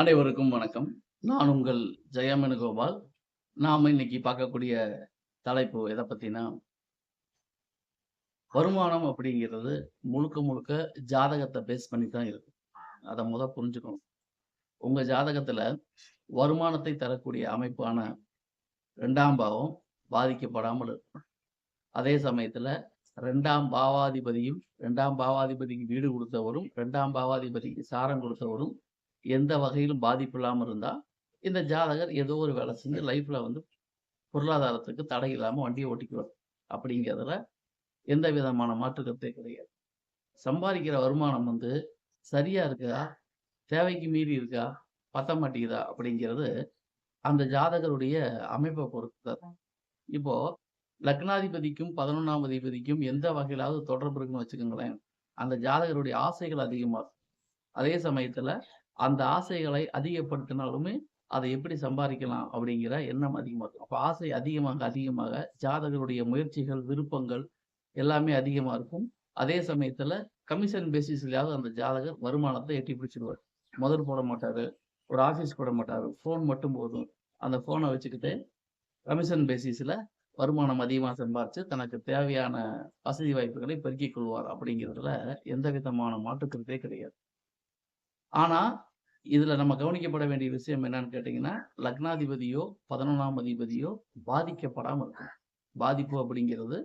அனைவருக்கும் வணக்கம். நான் உங்கள் ஜெயமேனுகோபால். நாம இன்னைக்கு பார்க்கக்கூடிய தலைப்பு எதை பத்தினா வருமானம் அப்படிங்கிறது முழுக்க, முழுக்க ஜாதகத்தை பேஸ் பண்ணி தான் இருக்கு. அதை மொத புரிஞ்சுக்கணும். உங்க ஜாதகத்துல வருமானத்தை தரக்கூடிய அமைப்பான ரெண்டாம் பாவம் பாதிக்கப்படாமல் இருக்கும் அதே சமயத்துல ரெண்டாம் பாவாதிபதியும் ரெண்டாம் பாவாதிபதிக்கு வீடு கொடுத்தவரும் ரெண்டாம் பாவாதிபதிக்கு சாரம் கொடுத்தவரும் எந்த வகையிலும் பாதிப்பு இல்லாம இருந்தா, இந்த ஜாதகர் ஏதோ ஒரு வேலை செஞ்சு லைஃப்ல வந்து பொருளாதாரத்துக்கு தடை இல்லாம வண்டிய ஓட்டிக்குவார். அப்படிங்கிறதுல எந்த விதமான மாற்று கருத்தே கிடையாது. சம்பாதிக்கிற வருமானம் வந்து சரியா இருக்கா? தேவைக்கு மீறி இருக்கா? பத்த மாட்டேங்குதா? அப்படிங்கிறது அந்த ஜாதகருடைய அமைப்ப பொறுத்து தான். இப்போ லக்னாதிபதிக்கும் 11ஆம் அதிபதிக்கும் எந்த வகையிலாவது தொடர்பு இருக்குன்னு வச்சுக்கோங்களேன். அந்த ஜாதகருடைய ஆசைகள் அதிகமா இருக்கும். அதே சமயத்துல அந்த ஆசைகளை அதிகப்படுத்தினாலுமே, அதை எப்படி சம்பாதிக்கலாம் அப்படிங்கிற எண்ணம் அதிகமாக இருக்கும். ஆசை அதிகமாக, அதிகமாக ஜாதகருடைய முயற்சிகள், விருப்பங்கள் எல்லாமே அதிகமாக இருக்கும். அதே சமயத்தில் கமிஷன் பேசிஸ்லயாவது அந்த ஜாதகர் வருமானத்தை எட்டி பிடிச்சிடுவார் முதல் போட மாட்டாரு. ஒரு ஆஃபீஸ் போட மாட்டாரு. ஃபோன் மட்டும் போதும். அந்த ஃபோனை வச்சுக்கிட்டு கமிஷன் பேசிஸில் வருமானம் அதிகமாக சம்பாரித்து தனக்கு தேவையான வசதி வாய்ப்புகளை பெருக்கிக் கொள்வார் அப்படிங்கிறதுல எந்த விதமான மாற்று கிடையாது. ஆனால் இதுல நம்ம கவனிக்கப்பட வேண்டிய விஷயம் என்னன்னு கேட்டீங்கன்னா, லக்னாதிபதியோ, 11ஆம் அதிபதியோ பாதிக்கப்படாமல் இருக்கும் பாதிப்பு அப்படிங்கிறது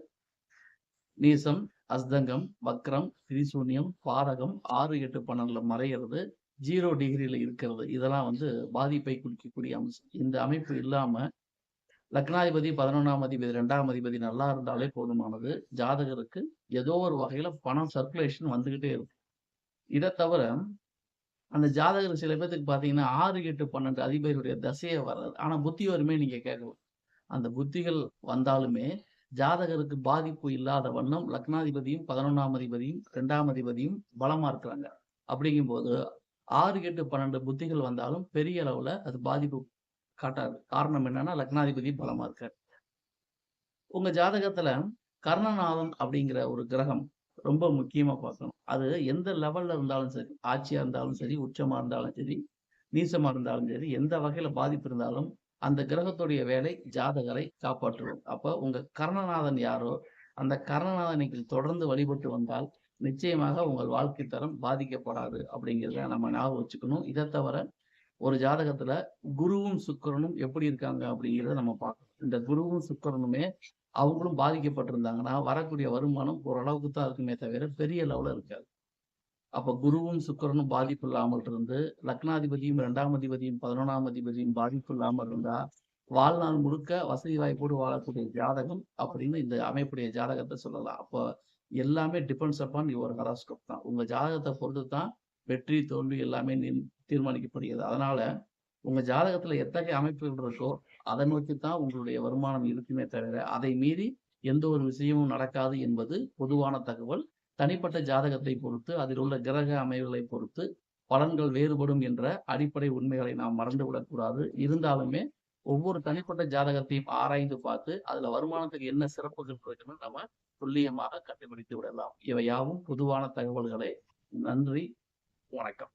நீசம், அஸ்தங்கம், வக்ரம், திரிசூன்யம், பாதகம் 6, 8, 12ல மறையிறது, 0 டிகிரில இருக்கிறது. இதெல்லாம் வந்து பாதிப்பை குறிக்கக்கூடிய அம்சம். இந்த அமைப்பு இல்லாம லக்னாதிபதி, 11ஆம் அதிபதி, ரெண்டாம் அதிபதி நல்லா இருந்தாலே போதுமானது. ஜாதகருக்கு ஏதோ ஒரு வகையில பணம் சர்க்குலேஷன் வந்துகிட்டே இருக்கும். இதை தவிர அந்த ஜாதகர் சில பேர்த்துக்கு பார்த்தீங்கன்னா ஆறு எட்டு பன்னெண்டு அதிபருடைய தசையை வராது. ஆனால் புத்தி வருமே நீங்கள் கேட்கலாம். அந்த புத்திகள் வந்தாலுமே ஜாதகருக்கு பாதிப்பு இல்லாத வண்ணம் லக்னாதிபதியும், 11ஆம் அதிபதியும், ரெண்டாம் அதிபதியும் பலமாக இருக்கிறாங்க. அப்படிங்கும்போது 6, 8, 12 புத்திகள் வந்தாலும் பெரிய அளவில் அது பாதிப்பு காட்டாது. காரணம் என்னன்னா, லக்னாதிபதி பலமாக இருக்கார் உங்கள் ஜாதகத்தில் கர்ணநாதன் அப்படிங்கிற ஒரு கிரகம் ரொம்ப முக்கியமாக பார்க்கணும். அது எந்த லெவலில் இருந்தாலும் சரி, ஆட்சியாக இருந்தாலும் சரி, உச்சமாக இருந்தாலும் சரி, நீசமாக இருந்தாலும் சரி, எந்த வகையில் பாதிப்பு இருந்தாலும் அந்த கிரகத்துடைய வேலை ஜாதகரை காப்பாற்றுவோம் அப்போ உங்கள் கர்ணநாதன் யாரோ, அந்த கர்ணநாதனை நீங்கள் தொடர்ந்து வழிபட்டு வந்தால், நிச்சயமாக உங்கள் வாழ்க்கை தரம் பாதிக்கப்படாது அப்படிங்கிறத நம்ம ஞாபகம் வச்சுக்கணும். இதை தவிர ஒரு ஜாதகத்துல குருவும், சுக்கரனும் எப்படி இருக்காங்க அப்படிங்கிறத நம்ம பார்க்கணும். இந்த குருவும், சுக்கரனுமே அவங்களும் பாதிக்கப்பட்டிருந்தாங்கன்னா, வரக்கூடிய வருமானம் ஓரளவுக்கு தான் இருக்குமே தவிர பெரிய லெவலில் இருக்காது. அப்ப குருவும், சுக்கரனும் பாதிப்பு இல்லாமல் இருந்து, லக்னாதிபதியும், இரண்டாம் அதிபதியும், 11ஆம் அதிபதியும் பாதிப்பு இல்லாமல் இருந்தா, வாழ்நாள் முழுக்க வசதி வாய்ப்போடு வாழக்கூடிய ஜாதகம் அப்படின்னு இந்த அமைப்புடைய ஜாதகத்தை சொல்லலாம். அப்போ எல்லாமே டிபெண்ட்ஸ் அப்பான் யுவர் ஹராஸ்கோப் தான். உங்க ஜாதகத்தை பொறுத்து தான் வெற்றி, தோல்வி எல்லாமே தீர்மானிக்கப்படுகிறது. அதனால உங்க ஜாதகத்துல எத்தகைய அமைப்புகள் இருக்கோ, அதை நோக்கி தான் உங்களுடைய வருமானம் இருக்குமே தவிர, அதை மீறி எந்த ஒரு விஷயமும் நடக்காது என்பது பொதுவான தகவல். தனிப்பட்ட ஜாதகத்தை பொறுத்து, அதில் உள்ள கிரக அமைவுகளை பொறுத்து பலன்கள் வேறுபடும் என்ற அடிப்படை உண்மைகளை நாம் மறந்துவிடக்கூடாது இருந்தாலுமே ஒவ்வொரு தனிப்பட்ட ஜாதகத்தையும் ஆராய்ந்து பார்த்து, அதுல வருமானத்துக்கு என்ன சிறப்புகள் இருக்குன்னு நம்ம துல்லியமாக கண்டுபிடித்து விடலாம். இவை யாவும் பொதுவான தகவல்களை நன்றி, வணக்கம்.